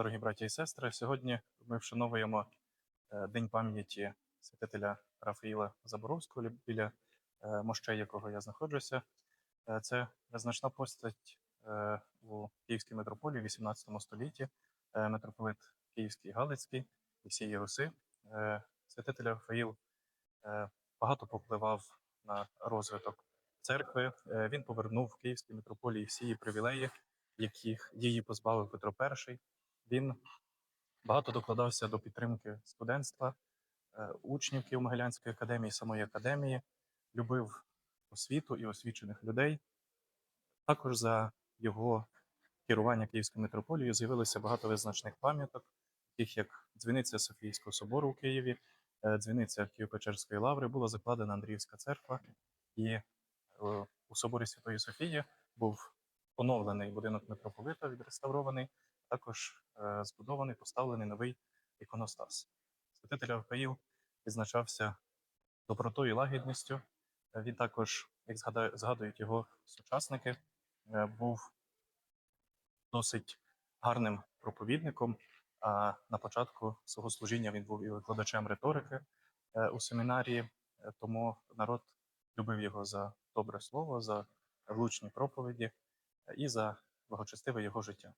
Дорогі браті і сестри, сьогодні ми вшановуємо е, День пам'яті святителя Рафаїла Заборовського біля е, мощей, якого я знаходжуся. Е, Це незначна постать у Київській митрополії в 18 столітті, митрополит Київський Галицький і всієї Руси. Святитель Рафаїл багато попливав на розвиток церкви. Він повернув Київській митрополії всі її привілеї, яких її позбавив Петро І. Він багато докладався до підтримки студентства, е, учнів Києво-Могилянської академії, самої академії, любив освіту і освічених людей. Також за його керування Київською митрополією з'явилося багато визначних пам'яток, таких як дзвіниця Софійського собору у Києві, е, дзвіниця Києво-Печерської лаври, була закладена Андріївська церква, і е, у соборі Святої Софії був оновлений будинок митрополита, відреставрований, також е, збудований, поставлений новий іконостас. Святитель Рафаїл відзначався добротою і лагідністю. Е, Він також, як згадують його сучасники, е, був досить гарним проповідником. А на початку свого служіння він був і викладачем риторики у семінарії, тому народ любив його за добре слово, за влучні проповіді і за благочестиве його життя.